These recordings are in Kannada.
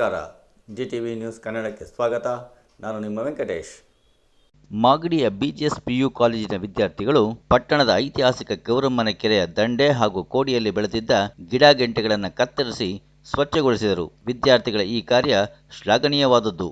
ನಮಸ್ಕಾರ. ಜಿ ಟಿ ವಿ ನ್ಯೂಸ್ ಕನ್ನಡಕ್ಕೆ ಸ್ವಾಗತ. ನಾನು ನಿಮ್ಮ ವೆಂಕಟೇಶ್. ಮಾಗಡಿಯ ಬಿಜಿಎಸ್ ಪಿಯು ಕಾಲೇಜಿನ ವಿದ್ಯಾರ್ಥಿಗಳು ಪಟ್ಟಣದ ಐತಿಹಾಸಿಕ ಗೌರಮ್ಮನ ಕೆರೆಯ ದಂಡೆ ಹಾಗೂ ಕೋಡಿಯಲ್ಲಿ ಬೆಳೆದಿದ್ದ ಗಿಡಗೆಂಟೆಗಳನ್ನು ಕತ್ತರಿಸಿ ಸ್ವಚ್ಛಗೊಳಿಸಿದರು. ವಿದ್ಯಾರ್ಥಿಗಳ ಈ ಕಾರ್ಯ ಶ್ಲಾಘನೀಯವಾದದ್ದು.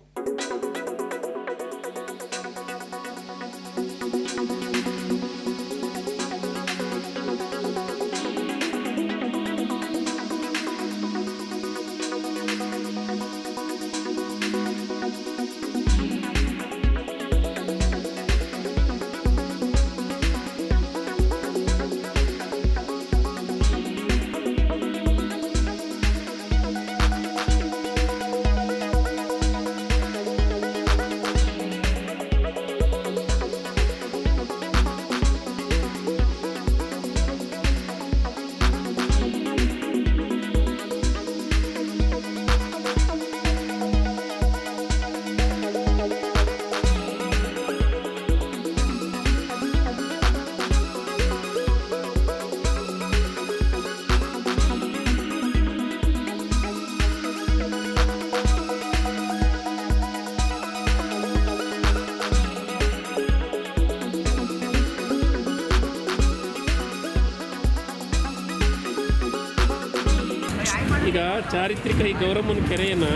ಚಾರಿತ್ರಿಕ ಈ ಗೌರಮ್ಮನ ಕೆರೆಯನ್ನು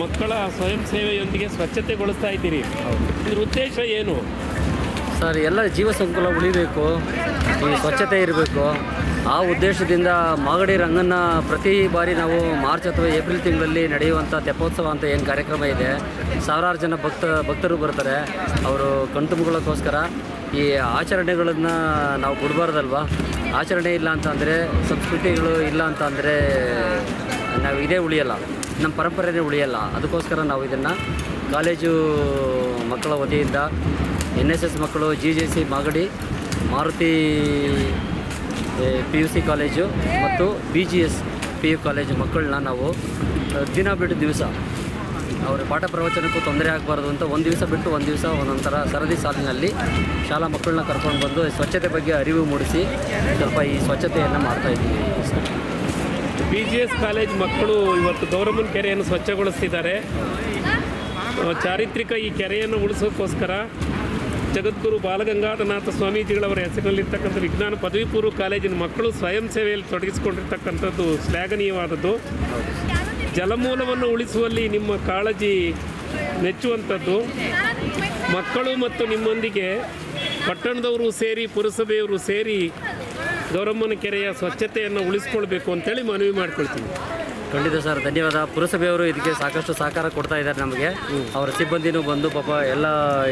ಮಕ್ಕಳ ಸ್ವಯಂ ಸೇವೆಯೊಂದಿಗೆ ಸ್ವಚ್ಛತೆಗೊಳಿಸ್ತಾ ಇದ್ದೀರಿ. ಇದ್ರ ಉದ್ದೇಶ ಏನು? ಸರ್, ಎಲ್ಲ ಜೀವ ಸಂಕುಲ ಉಳಿಬೇಕು, ಈ ಸ್ವಚ್ಛತೆ ಇರಬೇಕು. ಆ ಉದ್ದೇಶದಿಂದ ಮಾಗಡಿ ರಂಗನ್ನ ಪ್ರತಿ ಬಾರಿ ನಾವು ಮಾರ್ಚ್ ಅಥವಾ ಏಪ್ರಿಲ್ ತಿಂಗಳಲ್ಲಿ ನಡೆಯುವಂಥ ತೆಪ್ಪೋತ್ಸವ ಅಂತ ಏನು ಕಾರ್ಯಕ್ರಮ ಇದೆ, ಸಾವಿರಾರು ಜನ ಭಕ್ತ, ಭಕ್ತರು ಬರ್ತಾರೆ. ಅವರು ಕಣ್ತುಂಬಿಕೊಳ್ಳೋಕ್ಕೋಸ್ಕರ ಈ ಆಚರಣೆಗಳನ್ನು ನಾವು ಕೊಡಬಾರ್ದಲ್ವ? ಆಚರಣೆ ಇಲ್ಲ ಅಂತಂದರೆ ಸಂಸ್ಕೃತಿಗಳು ಇಲ್ಲ ಅಂತ ಅಂದರೆ ನಾವು ಇದೇ ಉಳಿಯಲ್ಲ. ನಮ್ಮ ಪರಂಪರೆನೇ ಉಳಿಯಲ್ಲ. ಅದಕ್ಕೋಸ್ಕರ ನಾವು ಇದನ್ನು ಕಾಲೇಜು ಮಕ್ಕಳ ವತಿಯಿಂದ ಎನ್ ಎಸ್ ಎಸ್ ಮಕ್ಕಳು, G J C Magadi, Maruti P U C college ಮತ್ತು B G S P U college ಮಕ್ಕಳನ್ನ ನಾವು ದಿನ ಬಿಟ್ಟು ದಿವಸ ಅವರ ಪಾಠ ಪ್ರವಚನಕ್ಕೂ ತೊಂದರೆ ಆಗಬಾರ್ದು ಅಂತ ಒಂದು ದಿವಸ ಬಿಟ್ಟು ಒಂದು ದಿವಸ ಒಂದೊಂಥರ ಸರದಿ ಸಾಲಿನಲ್ಲಿ ಶಾಲಾ ಮಕ್ಕಳನ್ನ ಕರ್ಕೊಂಡು ಬಂದು ಸ್ವಚ್ಛತೆ ಬಗ್ಗೆ ಅರಿವು ಮೂಡಿಸಿ ಸ್ವಲ್ಪ ಈ ಸ್ವಚ್ಛತೆಯನ್ನು ಮಾಡ್ತಾ ಇದ್ದೀವಿ. ಬಿ ಜಿ ಎಸ್ ಕಾಲೇಜ್ ಮಕ್ಕಳು ಇವತ್ತು ಗೌರಮ್ಮನ ಕೆರೆಯನ್ನು ಸ್ವಚ್ಛಗೊಳಿಸ್ತಿದ್ದಾರೆ. ಚಾರಿತ್ರಿಕ ಈ ಕೆರೆಯನ್ನು ಉಳಿಸೋಕ್ಕೋಸ್ಕರ ಜಗದ್ಗುರು ಬಾಲಗಂಗಾಧರನಾಥ ಸ್ವಾಮೀಜಿಗಳವರ ಹೆಸರಿನಲ್ಲಿರ್ತಕ್ಕಂಥ ವಿಜ್ಞಾನ ಪದವಿ ಪೂರ್ವ ಕಾಲೇಜಿನ ಮಕ್ಕಳು ಸ್ವಯಂ ಸೇವೆಯಲ್ಲಿ ತೊಡಗಿಸಿಕೊಂಡಿರ್ತಕ್ಕಂಥದ್ದು ಶ್ಲಾಘನೀಯವಾದದ್ದು. ಜಲಮೂಲವನ್ನು ಉಳಿಸುವಲ್ಲಿ ನಿಮ್ಮ ಕಾಳಜಿ ಮೆಚ್ಚುವಂಥದ್ದು ಮಕ್ಕಳು ಮತ್ತು ನಿಮ್ಮೊಂದಿಗೆ ಪಟ್ಟಣದವರು ಸೇರಿ, ಪುರಸಭೆಯವರು ಸೇರಿ ಗೌರಮ್ಮನ ಕೆರೆಯ ಸ್ವಚ್ಛತೆಯನ್ನು ಉಳಿಸ್ಕೊಳ್ಬೇಕು ಅಂತೇಳಿ ಮನವಿ ಮಾಡ್ಕೊಳ್ತೀನಿ. ಖಂಡಿತ ಸರ್, ಧನ್ಯವಾದ. ಪುರಸಭೆಯವರು ಇದಕ್ಕೆ ಸಾಕಷ್ಟು ಸಹಕಾರ ಕೊಡ್ತಾ ಇದ್ದಾರೆ ನಮಗೆ. ಅವರ ಸಿಬ್ಬಂದಿನೂ ಬಂದು ಪಾಪ ಎಲ್ಲ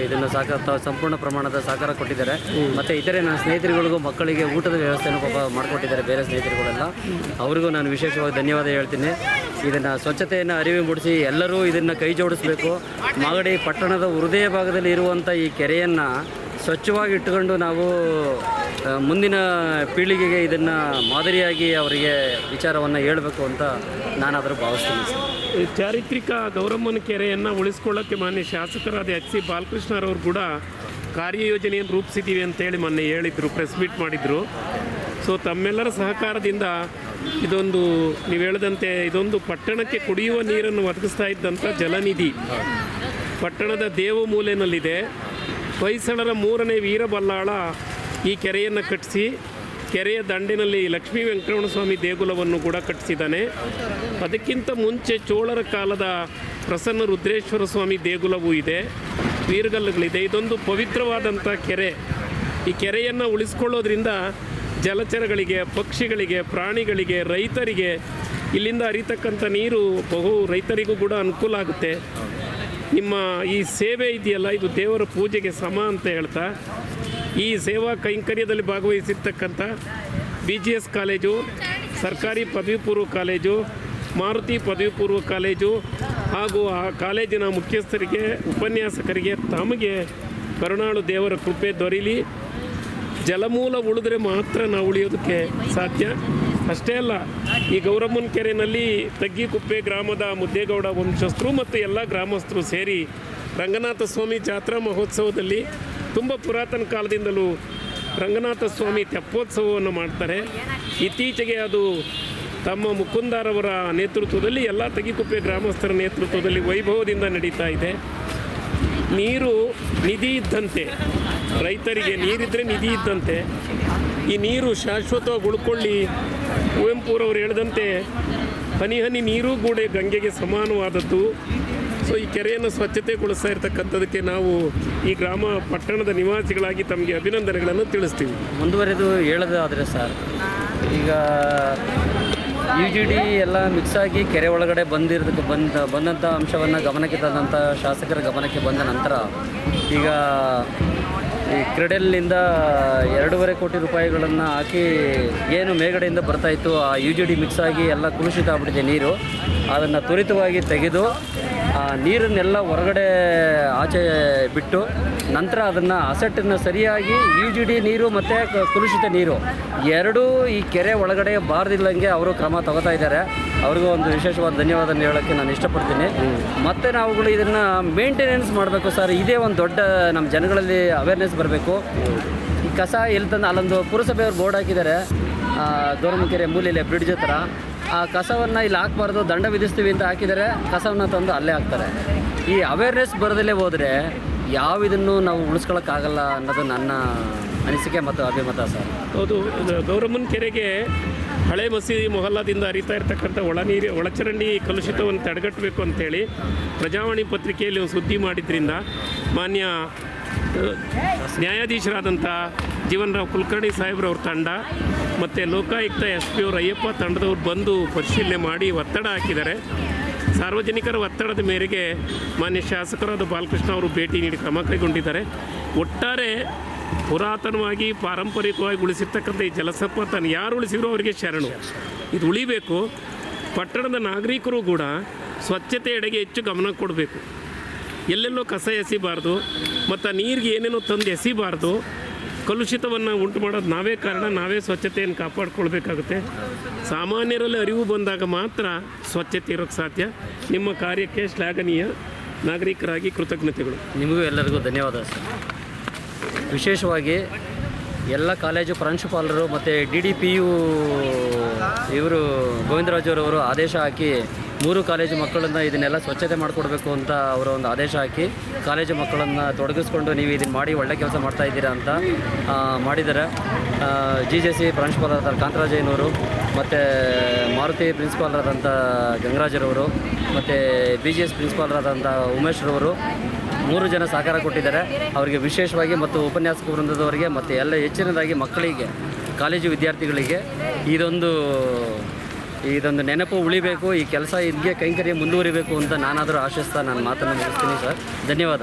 ಇದನ್ನು ಸಾಕಾರ ಸಂಪೂರ್ಣ ಪ್ರಮಾಣದ ಸಹಕಾರ ಕೊಟ್ಟಿದ್ದಾರೆ. ಮತ್ತು ಇತರೆ ನನ್ನ ಸ್ನೇಹಿತರುಗಳಿಗೂ ಮಕ್ಕಳಿಗೆ ಊಟದ ವ್ಯವಸ್ಥೆಯನ್ನು ಪಾಪ ಮಾಡಿಕೊಟ್ಟಿದ್ದಾರೆ, ಬೇರೆ ಸ್ನೇಹಿತರುಗಳೆಲ್ಲ. ಅವರಿಗೂ ನಾನು ವಿಶೇಷವಾಗಿ ಧನ್ಯವಾದ ಹೇಳ್ತೀನಿ. ಇದನ್ನು ಸ್ವಚ್ಛತೆಯನ್ನು ಅರಿವು ಮೂಡಿಸಿ ಎಲ್ಲರೂ ಇದನ್ನು ಕೈ ಜೋಡಿಸಬೇಕು. ಮಾಗಡಿ ಪಟ್ಟಣದ ಹೃದಯ ಭಾಗದಲ್ಲಿ ಇರುವಂಥ ಈ ಕೆರೆಯನ್ನು ಸ್ವಚ್ಛವಾಗಿ ಇಟ್ಟುಕೊಂಡು ನಾವು ಮುಂದಿನ ಪೀಳಿಗೆಗೆ ಇದನ್ನು ಮಾದರಿಯಾಗಿ ಅವರಿಗೆ ವಿಚಾರವನ್ನು ಹೇಳಬೇಕು ಅಂತ ನಾನಾದರೂ ಭಾವಿಸ್ತೀನಿ ಸರ್. ಈ ಚಾರಿತ್ರಿಕ ಗೌರಮ್ಮನ ಕೆರೆಯನ್ನು ಉಳಿಸ್ಕೊಳ್ಳೋಕ್ಕೆ ಮಾನ್ಯ ಶಾಸಕರಾದ ಎಚ್ ಸಿ ಬಾಲಕೃಷ್ಣರವರು ಕೂಡ ಕಾರ್ಯಯೋಜನೆಯನ್ನು ರೂಪಿಸಿದ್ದೀವಿ ಅಂತೇಳಿ ಮೊನ್ನೆ ಹೇಳಿದರು ಪ್ರೆಸ್ ಮೀಟ್ ಮಾಡಿದರು. ಸೊ ತಮ್ಮೆಲ್ಲರ ಸಹಕಾರದಿಂದ ಇದೊಂದು, ನೀವು ಹೇಳಿದಂತೆ ಇದೊಂದು ಪಟ್ಟಣಕ್ಕೆ ಕುಡಿಯುವ ನೀರನ್ನು ಒದಗಿಸ್ತಾ ಇದ್ದಂಥ ಜಲನಿಧಿ. ಪಟ್ಟಣದ ದೇವಮೂಲೆನಲ್ಲಿದೆ. ಹೊಯ್ಸಳರ ಮೂರನೇ ವೀರಬಲ್ಲಾಳ ಈ ಕೆರೆಯನ್ನು ಕಟ್ಟಿಸಿ, ಕೆರೆಯ ದಂಡಿನಲ್ಲಿ ಲಕ್ಷ್ಮೀ ವೆಂಕಟರಮಣ ಸ್ವಾಮಿ ದೇಗುಲವನ್ನು ಕೂಡ ಕಟ್ಟಿಸಿದ್ದಾನೆ. ಅದಕ್ಕಿಂತ ಮುಂಚೆ ಚೋಳರ ಕಾಲದ ಪ್ರಸನ್ನ ರುದ್ರೇಶ್ವರ ಸ್ವಾಮಿ ದೇಗುಲವೂ ಇದೆ. ವೀರಗಲ್ಲುಗಳಿದೆ ಇದೊಂದು ಪವಿತ್ರವಾದಂಥ ಕೆರೆ. ಈ ಕೆರೆಯನ್ನು ಉಳಿಸ್ಕೊಳ್ಳೋದ್ರಿಂದ ಜಲಚರಗಳಿಗೆ, ಪಕ್ಷಿಗಳಿಗೆ, ಪ್ರಾಣಿಗಳಿಗೆ, ರೈತರಿಗೆ ಇಲ್ಲಿಂದ ಹರಿತಕ್ಕಂಥ ನೀರು ಬಹು ರೈತರಿಗೂ ಕೂಡ ಅನುಕೂಲ ಆಗುತ್ತೆ. ನಿಮ್ಮ ಈ ಸೇವೆ ಇದೆಯಲ್ಲ, ಇದು ದೇವರ ಪೂಜೆಗೆ ಸಮ ಅಂತ ಹೇಳ್ತಾ, ಈ ಸೇವಾ ಕೈಂಕರ್ಯದಲ್ಲಿ ಭಾಗವಹಿಸಿರ್ತಕ್ಕಂಥ ಬಿ ಜಿ ಎಸ್ ಕಾಲೇಜು, ಸರ್ಕಾರಿ ಪದವಿ ಪೂರ್ವ ಕಾಲೇಜು, ಮಾರುತಿ ಪದವಿ ಪೂರ್ವ ಕಾಲೇಜು ಹಾಗೂ ಆ ಕಾಲೇಜಿನ ಮುಖ್ಯಸ್ಥರಿಗೆ, ಉಪನ್ಯಾಸಕರಿಗೆ ತಮಗೆ ಕರುಣಾಳು ದೇವರ ಕೃಪೆ ದೊರೀಲಿ. ಜಲಮೂಲ ಉಳಿದ್ರೆ ಮಾತ್ರ ನಾವು ಉಳಿಯೋದಕ್ಕೆ ಸಾಧ್ಯ. ಅಷ್ಟೇ ಅಲ್ಲ, ಈ ಗೌರಮ್ಮನ ಕೆರೆಯಲ್ಲಿ ತಗ್ಗಿಕುಪ್ಪೆ ಗ್ರಾಮದ ಮುದ್ದೇಗೌಡ ವಂಶಸ್ಥರು ಮತ್ತು ಎಲ್ಲ ಗ್ರಾಮಸ್ಥರು ಸೇರಿ ರಂಗನಾಥ ಸ್ವಾಮಿ ಜಾತ್ರಾ ಮಹೋತ್ಸವದಲ್ಲಿ ತುಂಬ ಪುರಾತನ ಕಾಲದಿಂದಲೂ ರಂಗನಾಥ ಸ್ವಾಮಿ ತೆಪ್ಪೋತ್ಸವವನ್ನು ಮಾಡ್ತಾರೆ. ಇತ್ತೀಚೆಗೆ ಅದು ತಮ್ಮ ಮುಕುಂದಾರವರ ನೇತೃತ್ವದಲ್ಲಿ, ಎಲ್ಲ ತಗಿಕುಪ್ಪೆ ಗ್ರಾಮಸ್ಥರ ನೇತೃತ್ವದಲ್ಲಿ ವೈಭವದಿಂದ ನಡೀತಾ ಇದೆ. ನೀರು ನಿಧಿ ಇದ್ದಂತೆ, ರೈತರಿಗೆ ನೀರಿದ್ದರೆ ನಿಧಿ ಇದ್ದಂತೆ, ಈ ನೀರು ಶಾಶ್ವತವಾಗಿ ಉಳ್ಕೊಳ್ಳಿ ಕುವೆಂಪುರವರು ಹೇಳಿದಂತೆ, ಹನಿ ಹನಿ ನೀರು ಕೂಡ ಗಂಗೆಗೆ ಸಮಾನವಾದದ್ದು. ಸೊ ಈ ಕೆರೆಯನ್ನು ಸ್ವಚ್ಛತೆಗೊಳಿಸ್ತಾ ಇರ್ತಕ್ಕಂಥದಕ್ಕೆ ನಾವು ಈ ಗ್ರಾಮ ಪಟ್ಟಣದ ನಿವಾಸಿಗಳಾಗಿ ತಮಗೆ ಅಭಿನಂದನೆಗಳನ್ನು ತಿಳಿಸ್ತೀವಿ. ಮುಂದುವರೆದು ಹೇಳೋದಾದರೆ ಸರ್, ಈಗ ಯು ಜಿ ಡಿ ಎಲ್ಲ ಮಿಕ್ಸ್ ಆಗಿ ಕೆರೆ ಒಳಗಡೆ ಬಂದಿರೋದಕ್ಕೆ ಬಂದ, ಬಂದಂಥ ಅಂಶವನ್ನು ಗಮನಕ್ಕೆ ತಂದಂಥ ಶಾಸಕರ ಗಮನಕ್ಕೆ ಬಂದ ನಂತರ ಈಗ ಈ ಕ್ರೆಡೆಲ್ನಿಂದ ಎರಡೂವರೆ ಕೋಟಿ ರೂಪಾಯಿಗಳನ್ನು ಹಾಕಿ ಏನು ಮೇಗಡೆಯಿಂದ ಬರ್ತಾಯಿತ್ತು ಆ ಯು ಜಿ ಡಿ ಮಿಕ್ಸ್ ಆಗಿ ಎಲ್ಲ ಕಲುಷಿತ ಆಗ್ಬಿಟ್ಟಿದೆ ನೀರು. ಅದನ್ನು ತ್ವರಿತವಾಗಿ ತೆಗೆದು, ಆ ನೀರನ್ನೆಲ್ಲ ಹೊರಗಡೆ ಆಚೆ ಬಿಟ್ಟು ನಂತರ ಅದನ್ನು ಅಸೆಟ್ಟನ್ನು ಸರಿಯಾಗಿ ಯು ಜಿ ಡಿ ನೀರು ಮತ್ತು ಕಲುಷಿತ ನೀರು. ಎರಡೂ ಈ ಕೆರೆ ಒಳಗಡೆ ಬಾರದಿಲ್ಲಂಗೆ ಅವರು ಕ್ರಮ ತಗೋತಾ ಇದ್ದಾರೆ. ಅವ್ರಿಗೂ ಒಂದು ವಿಶೇಷವಾದ ಧನ್ಯವಾದ ಹೇಳೋಕ್ಕೆ ನಾನು ಇಷ್ಟಪಡ್ತೀನಿ. ಮತ್ತು ನಾವುಗಳು ಇದನ್ನು ಮೇಂಟೆನೆನ್ಸ್ ಮಾಡಬೇಕು ಸರ್. ಇದೇ ಒಂದು ದೊಡ್ಡ ನಮ್ಮ ಜನಗಳಲ್ಲಿ ಅವೇರ್ನೆಸ್ ಬರಬೇಕು. ಈ ಕಸ ಎಲ್ಲಿ ತಂದು ಅಲ್ಲೊಂದು ಪುರಸಭೆಯವ್ರು ಬೋರ್ಡ್ ಹಾಕಿದ್ದಾರೆ. ಗೌರಮಕೆರೆ ಮೂಲೆಯಲ್ಲಿ ಬ್ರಿಡ್ಜ್ ಹತ್ರ. ಆ ಕಸವನ್ನು ಇಲ್ಲಿ ಹಾಕ್ಬಾರ್ದು, ದಂಡ ವಿಧಿಸ್ತೀವಿ ಅಂತ ಹಾಕಿದರೆ ಕಸವನ್ನು ತಂದು ಅಲ್ಲೇ ಹಾಕ್ತಾರೆ. ಈ ಅವೇರ್ನೆಸ್ ಬರದಲ್ಲೇ ಹೋದರೆ ಯಾವ ಇದನ್ನು ನಾವು ಉಳಿಸ್ಕೊಳ್ಳೋಕ್ಕಾಗಲ್ಲ ಅನ್ನೋದು ನನ್ನ ಅನಿಸಿಕೆ ಮತ್ತು ಅಭಿಮತ ಸರ್. ಹೌದು ಗೌರಮ್ಮನ ಕೆರೆಗೆ ಹಳೆ ಮಸೀದಿ ಮೊಹಲ್ಲಾದಿಂದ ಹರಿತಾ ಇರತಕ್ಕಂಥ ಒಳ ನೀರು ಒಳಚರಂಡಿ ಕಲುಷಿತವನ್ನು ತಡೆಗಟ್ಟಬೇಕು ಅಂತೇಳಿ ಪ್ರಜಾವಾಣಿ ಪತ್ರಿಕೆಯಲ್ಲಿ ಒಂದು ಸುದ್ದಿ ಮಾಡಿದ್ರಿಂದ ಮಾನ್ಯ ನ್ಯಾಯಾಧೀಶರಾದಂಥ ಜೀವನರಾವ್ ಕುಲಕರ್ಣಿ ಸಾಹೇಬ್ರವ್ರ ತಂಡ ಮತ್ತು ಲೋಕಾಯುಕ್ತ ಎಸ್ ಪಿ ಅವರು ಅಯ್ಯಪ್ಪ ತಂಡದವ್ರು ಬಂದು ಪರಿಶೀಲನೆ ಮಾಡಿ ಒತ್ತಡ ಹಾಕಿದ್ದಾರೆ. ಸಾರ್ವಜನಿಕರ ಒತ್ತಡದ ಮೇರೆಗೆ ಮಾನ್ಯ ಶಾಸಕರಾದ ಬಾಲಕೃಷ್ಣ ಅವರು ಭೇಟಿ ನೀಡಿ ಕ್ರಮ ಕೈಗೊಂಡಿದ್ದಾರೆ. ಒಟ್ಟಾರೆ ಪುರಾತನವಾಗಿ, ಪಾರಂಪರಿಕವಾಗಿ ಉಳಿಸಿರ್ತಕ್ಕಂಥ ಈ ಜಲಸಂಪತ್ತನ್ನು ಯಾರು ಉಳಿಸಿದ್ರು ಅವರಿಗೆ ಶರಣು. ಇದು ಉಳಿಬೇಕು. ಪಟ್ಟಣದ ನಾಗರಿಕರು ಕೂಡ ಸ್ವಚ್ಛತೆ ಎಡೆಗೆ ಹೆಚ್ಚು ಗಮನ ಕೊಡಬೇಕು. ಎಲ್ಲೆಲ್ಲೋ ಕಸ ಎಸಿಬಾರ್ದು, ಮತ್ತು ನೀರಿಗೆ ಏನೇನೋ ತಂದು ಎಸಿಬಾರ್ದು, ಕಲುಷಿತವನ್ನು ಉಂಟು ಮಾಡೋದು ನಾವೇ ಕಾರಣ, ನಾವೇ ಸ್ವಚ್ಛತೆಯನ್ನು ಕಾಪಾಡ್ಕೊಳ್ಬೇಕಾಗುತ್ತೆ. ಸಾಮಾನ್ಯರಲ್ಲಿ ಅರಿವು ಬಂದಾಗ ಮಾತ್ರ ಸ್ವಚ್ಛತೆ ಇರೋಕ್ಕೆ ಸಾಧ್ಯ. ನಿಮ್ಮ ಕಾರ್ಯಕ್ಕೆ ಶ್ಲಾಘನೀಯ ನಾಗರಿಕರಾಗಿ ಕೃತಜ್ಞತೆಗಳು. ನಿಮಗೂ ಎಲ್ಲರಿಗೂ ಧನ್ಯವಾದ ಸರ್. ವಿಶೇಷವಾಗಿ ಎಲ್ಲ ಕಾಲೇಜು ಪ್ರಾಂಶುಪಾಲರು ಮತ್ತು ಡಿ ಡಿ ಪಿ ಯು ಇವರು ಗೋವಿಂದರಾಜರವರು ಆದೇಶ ಹಾಕಿ ಮೂರು ಕಾಲೇಜು ಮಕ್ಕಳನ್ನು ಇದನ್ನೆಲ್ಲ ಸ್ವಚ್ಛತೆ ಮಾಡಿಕೊಡ್ಬೇಕು ಅಂತ ಅವರ ಒಂದು ಆದೇಶ ಹಾಕಿ ಕಾಲೇಜು ಮಕ್ಕಳನ್ನು ತೊಡಗಿಸ್ಕೊಂಡು ನೀವು ಇದನ್ನು ಮಾಡಿ ಒಳ್ಳೆ ಕೆಲಸ ಮಾಡ್ತಾ ಇದ್ದೀರಾ ಅಂತ ಮಾಡಿದ್ದಾರೆ. ಜಿ ಜೆ ಸಿ ಪ್ರಾಂಶುಪಾಲರಾದ ಕಾಂತರಾಜಯ್ಯನವರು ಮತ್ತು ಮಾರುತಿ ಪ್ರಿನ್ಸಿಪಾಲರಾದಂಥ ಗಂಗರಾಜರವರು ಮತ್ತು ಬಿ ಜಿ ಎಸ್ ಪ್ರಿನ್ಸಿಪಾಲರಾದಂಥ ಉಮೇಶ್ರವರು ಮೂರು ಜನ ಸಹಕಾರ ಕೊಟ್ಟಿದ್ದಾರೆ. ಅವರಿಗೆ ವಿಶೇಷವಾಗಿ ಮತ್ತು ಉಪನ್ಯಾಸಕ ವೃಂದದವರಿಗೆ ಮತ್ತು ಎಲ್ಲ ಹೆಚ್ಚಿನದಾಗಿ ಮಕ್ಕಳಿಗೆ, ಕಾಲೇಜು ವಿದ್ಯಾರ್ಥಿಗಳಿಗೆ ಇದೊಂದು ಇದೊಂದು ನೆನಪು ಉಳಿಬೇಕು. ಈ ಕೆಲಸ ಇದ್ಗೆ ಕೈಂಕರ್ಯ ಮುಂದುವರಿಬೇಕು ಅಂತ ನಾನಾದರೂ ಆಶಿಸ್ತಾ ನಾನು ಮಾತನ್ನು ಮುಗಿಸ್ತೀನಿ ಸರ್. ಧನ್ಯವಾದ.